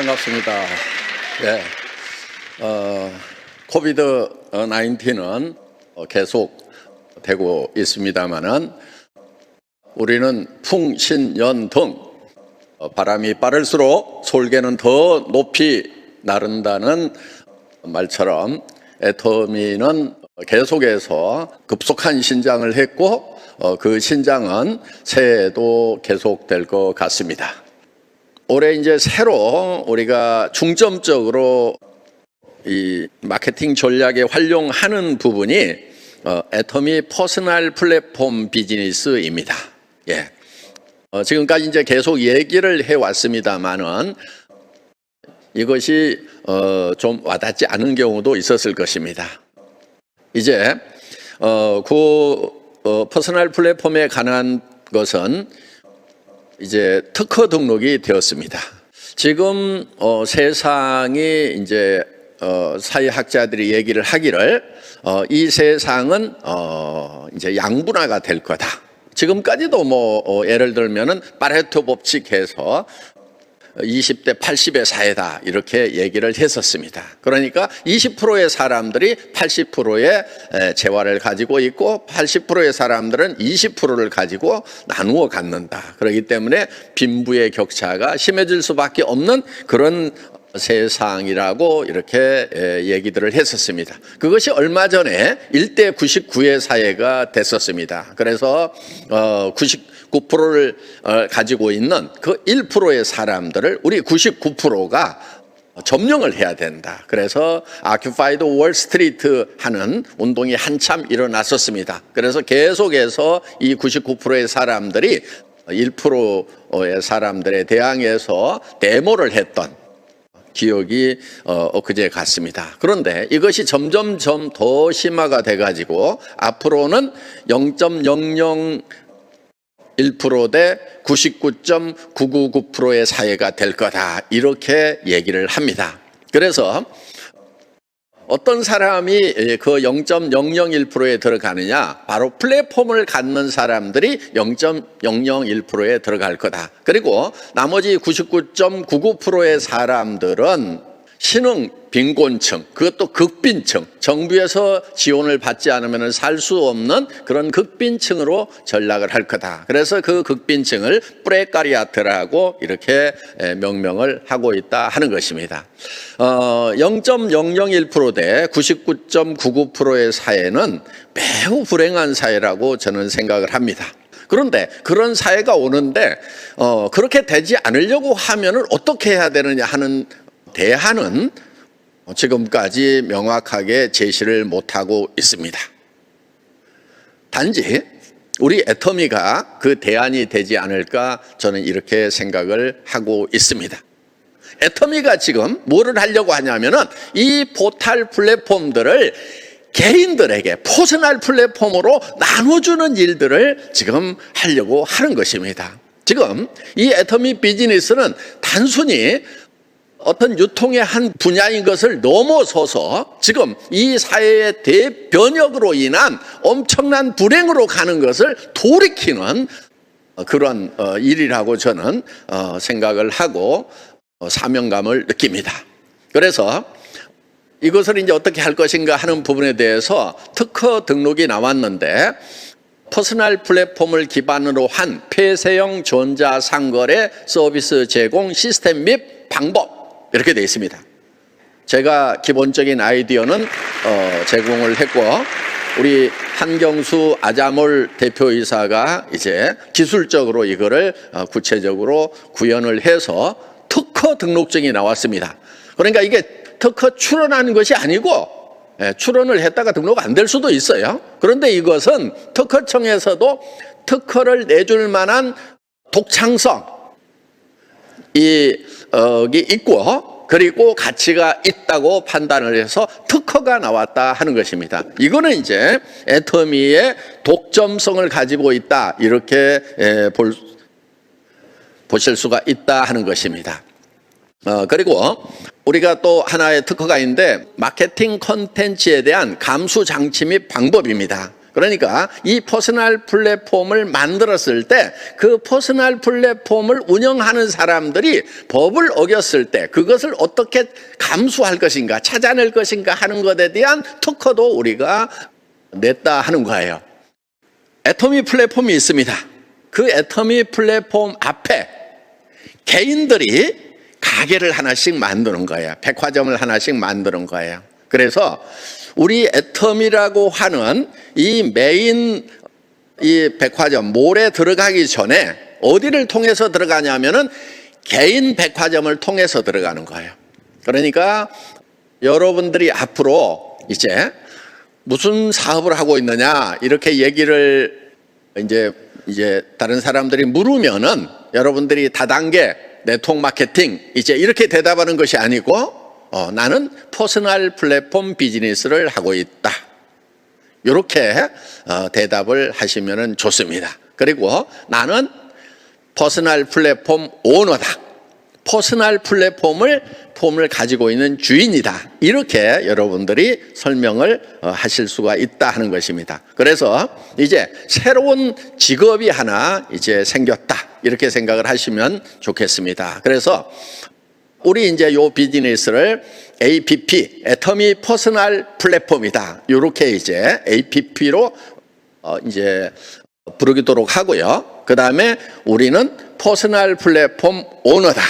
반갑습니다. 예. 어, 코비드 19은 계속 되고 있습니다만은 우리는 풍신연등 어, 바람이 빠를수록 솔개는 더 높이 나른다는 말처럼 애터미는 계속해서 급속한 신장을 했고 어, 그 신장은 새해에도 계속될 것 같습니다. 올해 이제 새로 우리가 중점적으로 이 마케팅 전략에 활용하는 부분이 어, 애터미 퍼스널 플랫폼 비즈니스입니다. 예. 어, 지금까지 이제 계속 얘기를 해 왔습니다만은 이것이 어, 좀 와닿지 않은 경우도 있었을 것입니다. 이제 어, 그 어, 퍼스널 플랫폼에 관한 것은 이제 특허 등록이 되었습니다. 지금 어, 세상이 이제 어, 사회학자들이 얘기를 하기를 어, 이 세상은 어, 이제 양분화가 될 거다. 지금까지도 뭐 어, 예를 들면은 파레토 법칙해서 20대 80의 사회다 이렇게 얘기를 했었습니다. 그러니까 20%의 사람들이 80%의 재화를 가지고 있고 80%의 사람들은 20%를 가지고 나누어 갖는다. 그렇기 때문에 빈부의 격차가 심해질 수밖에 없는 그런 세상이라고 이렇게 얘기들을 했었습니다. 그것이 얼마 전에 1대 99의 사회가 됐었습니다. 그래서 99%를 어, 가지고 있는 그 1%의 사람들을 우리 99%가 점령을 해야 된다. 그래서 아큐파이드 월 스트리트 하는 운동이 한참 일어났었습니다. 그래서 계속해서 이 99%의 사람들이 1%의 사람들에 대항해서 데모를 했던 기억이 어, 엊그제 같습니다. 그런데 이것이 점점점 더 심화가 돼가지고 앞으로는 0.001%대 99.999%의 사회가 될 거다. 이렇게 얘기를 합니다. 그래서 어떤 사람이 그 0.001%에 들어가느냐? 바로 플랫폼을 갖는 사람들이 0.001%에 들어갈 거다. 그리고 나머지 99.99%의 사람들은 신흥 빈곤층, 그것도 극빈층, 정부에서 지원을 받지 않으면 살 수 없는 그런 극빈층으로 전락을 할 거다. 그래서 그 극빈층을 프레카리아트라고 이렇게 명명을 하고 있다 하는 것입니다. 어, 0.001%대 99.99%의 사회는 매우 불행한 사회라고 저는 생각을 합니다. 그런데 그런 사회가 오는데 어, 그렇게 되지 않으려고 하면은 어떻게 해야 되느냐 하는 대안은 지금까지 명확하게 제시를 못하고 있습니다. 단지 우리 애터미가 그 대안이 되지 않을까 저는 이렇게 생각을 하고 있습니다. 애터미가 지금 뭐를 하려고 하냐면은 이 포탈 플랫폼들을 개인들에게 퍼스널 플랫폼으로 나눠주는 일들을 지금 하려고 하는 것입니다. 지금 이 애터미 비즈니스는 단순히 어떤 유통의 한 분야인 것을 넘어서서 지금 이 사회의 대변혁으로 인한 엄청난 불행으로 가는 것을 돌이키는 그런 어, 일이라고 저는 어, 생각을 하고 어, 사명감을 느낍니다. 그래서 이것을 이제 어떻게 할 것인가 하는 부분에 대해서 특허 등록이 나왔는데 퍼스널 플랫폼을 기반으로 한 폐쇄형 전자상거래 서비스 제공 시스템 및 방법 이렇게 되어 있습니다. 제가 기본적인 아이디어는 어, 제공을 했고 우리 한경수 아자몰 대표이사가 이제 기술적으로 이거를 어, 구체적으로 구현을 해서 특허 등록증이 나왔습니다. 그러니까 이게 특허 출원하는 것이 아니고 예, 출원을 했다가 등록 안 될 수도 있어요. 그런데 이것은 특허청에서도 특허를 내줄 만한 독창성 이 어,기 있고 그리고 가치가 있다고 판단을 해서 특허가 나왔다 하는 것입니다. 이거는 이제 애터미의 독점성을 가지고 있다 이렇게 볼 보실 수가 있다 하는 것입니다. 어, 그리고 우리가 또 하나의 특허가 있는데 마케팅 컨텐츠에 대한 감수 장치 및 방법입니다. 그러니까 이 퍼스널 플랫폼을 만들었을 때 그 퍼스널 플랫폼을 운영하는 사람들이 법을 어겼을 때 그것을 어떻게 감수할 것인가 찾아낼 것인가 하는 것에 대한 특허도 우리가 냈다 하는 거예요. 애터미 플랫폼이 있습니다. 그 애터미 플랫폼 앞에 개인들이 가게를 하나씩 만드는 거예요. 백화점을 하나씩 만드는 거예요. 그래서 우리 애터미라고 하는 이 메인 이 백화점 몰에 들어가기 전에 어디를 통해서 들어가냐면은 개인 백화점을 통해서 들어가는 거예요. 그러니까 여러분들이 앞으로 이제 무슨 사업을 하고 있느냐 이렇게 얘기를 이제 이제 다른 사람들이 물으면은 여러분들이 다단계 네트워크 마케팅 이제 이렇게 대답하는 것이 아니고 어, 나는 퍼스널 플랫폼 비즈니스를 하고 있다. 이렇게 어, 대답을 하시면 좋습니다. 그리고 나는 퍼스널 플랫폼 오너다. 퍼스널 플랫폼을 폼을 가지고 있는 주인이다. 이렇게 여러분들이 설명을 어, 하실 수가 있다 하는 것입니다. 그래서 이제 새로운 직업이 하나 이제 생겼다. 이렇게 생각을 하시면 좋겠습니다. 그래서 우리 이제 요 비즈니스를 APP, 애터미 퍼스널 플랫폼이다. 이렇게 이제 APP로 어 이제 부르기도록 하고요. 그 다음에 우리는 퍼스널 플랫폼 오너다.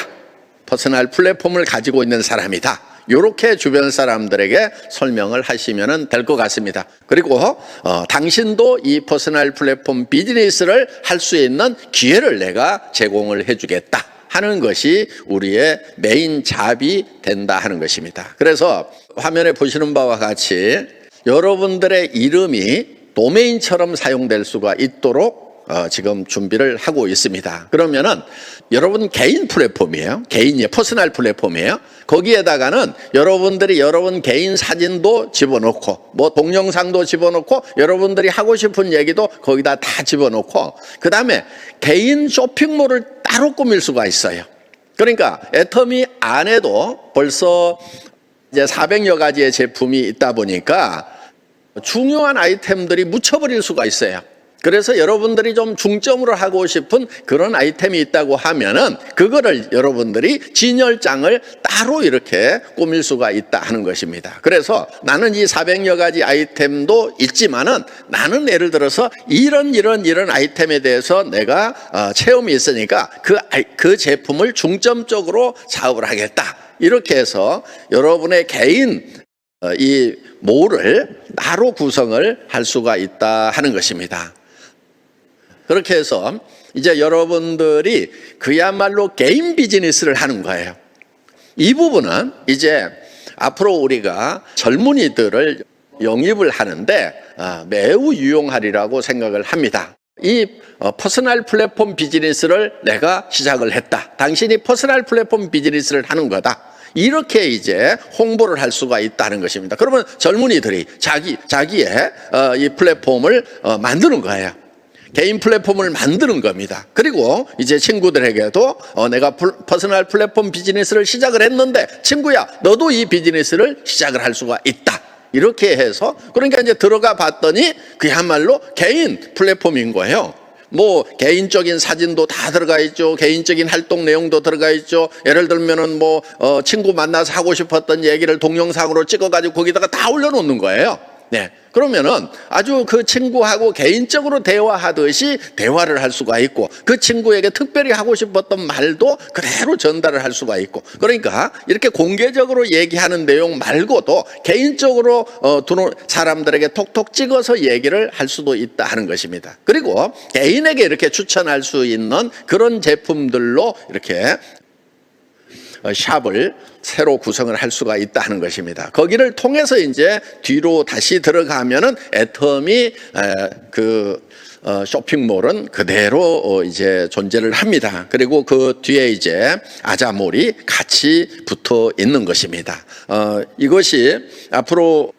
퍼스널 플랫폼을 가지고 있는 사람이다. 이렇게 주변 사람들에게 설명을 하시면 될 것 같습니다. 그리고 어, 당신도 이 퍼스널 플랫폼 비즈니스를 할 수 있는 기회를 내가 제공을 해주겠다. 하는 것이 우리의 메인 잡이 된다 하는 것입니다. 그래서 화면에 보시는 바와 같이 여러분들의 이름이 도메인처럼 사용될 수가 있도록 어, 지금 준비를 하고 있습니다. 그러면은 여러분 개인 플랫폼이에요. 개인의 퍼스널 플랫폼이에요. 거기에다가는 여러분들이 여러분 개인 사진도 집어넣고 뭐 동영상도 집어넣고 여러분들이 하고 싶은 얘기도 거기다 다 집어넣고 그 다음에 개인 쇼핑몰을 따로 꾸밀 수가 있어요. 그러니까 애터미 안에도 벌써 이제 400여 가지의 제품이 있다 보니까 중요한 아이템들이 묻혀버릴 수가 있어요. 그래서 여러분들이 좀 중점으로 하고 싶은 그런 아이템이 있다고 하면은 그거를 여러분들이 진열장을 따로 이렇게 꾸밀 수가 있다 하는 것입니다. 그래서 나는 이 400여 가지 아이템도 있지만은 나는 예를 들어서 이런 이런 이런 아이템에 대해서 내가 어, 체험이 있으니까 그, 그 제품을 중점적으로 사업을 하겠다. 이렇게 해서 여러분의 개인 어, 이 모를 따로 구성을 할 수가 있다 하는 것입니다. 그렇게 해서 이제 여러분들이 그야말로 개인 비즈니스를 하는 거예요. 이 부분은 이제 앞으로 우리가 젊은이들을 영입을 하는데 아, 매우 유용하리라고 생각을 합니다. 이 어, 퍼스널 플랫폼 비즈니스를 내가 시작을 했다. 당신이 퍼스널 플랫폼 비즈니스를 하는 거다. 이렇게 이제 홍보를 할 수가 있다는 것입니다. 그러면 젊은이들이 자기 자기의 어, 이 플랫폼을 어, 만드는 거예요. 개인 플랫폼을 만드는 겁니다. 그리고 이제 친구들에게도 어, 내가 플- 퍼스널 플랫폼 비즈니스를 시작을 했는데 친구야 너도 이 비즈니스를 시작을 할 수가 있다. 이렇게 해서 그러니까 이제 들어가 봤더니 그야말로 개인 플랫폼인 거예요. 뭐 개인적인 사진도 다 들어가 있죠. 개인적인 활동 내용도 들어가 있죠. 예를 들면은 뭐 어, 친구 만나서 하고 싶었던 얘기를 동영상으로 찍어가지고 거기다가 다 올려놓는 거예요. 네. 그러면은 아주 그 친구하고 개인적으로 대화하듯이 대화를 할 수가 있고 그 친구에게 특별히 하고 싶었던 말도 그대로 전달을 할 수가 있고 그러니까 이렇게 공개적으로 얘기하는 내용 말고도 개인적으로 어, 사람들에게 톡톡 찍어서 얘기를 할 수도 있다 하는 것입니다. 그리고 개인에게 이렇게 추천할 수 있는 그런 제품들로 이렇게 어, 샵을 새로 구성을 할 수가 있다 하는 것입니다. 거기를 통해서 이제 뒤로 다시 들어가면은 애텀이 에, 그 어, 쇼핑몰은 그대로 어, 이제 존재를 합니다. 그리고 그 뒤에 이제 아자몰이 같이 붙어 있는 것입니다. 어, 이것이 앞으로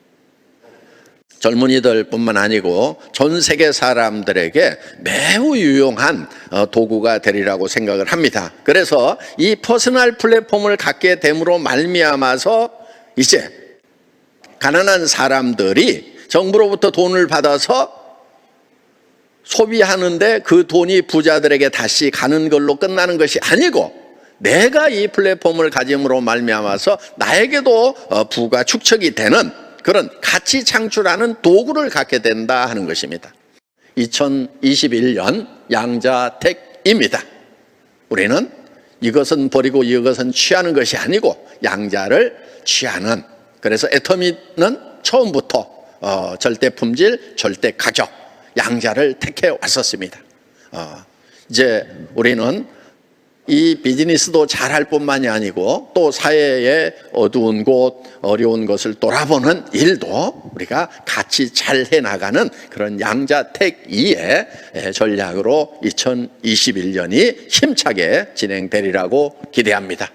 젊은이들뿐만 아니고 전 세계 사람들에게 매우 유용한 어, 도구가 되리라고 생각을 합니다. 그래서 이 퍼스널 플랫폼을 갖게 됨으로 말미암아서 이제 가난한 사람들이 정부로부터 돈을 받아서 소비하는데 그 돈이 부자들에게 다시 가는 걸로 끝나는 것이 아니고 내가 이 플랫폼을 가짐으로 말미암아서 나에게도 어, 부가 축적이 되는 그런 가치 창출하는 도구를 갖게 된다 하는 것입니다. 2021년 양자택입니다. 우리는 이것은 버리고 이것은 취하는 것이 아니고 양자를 취하는 그래서 애터미는 처음부터 어, 절대 품질, 절대 가격 양자를 택해 왔었습니다. 어, 이제 우리는 이 비즈니스도 잘할 뿐만이 아니고 또 사회의 어두운 곳, 어려운 것을 돌아보는 일도 우리가 같이 잘 해나가는 그런 양자택이의 전략으로 2021년이 힘차게 진행되리라고 기대합니다.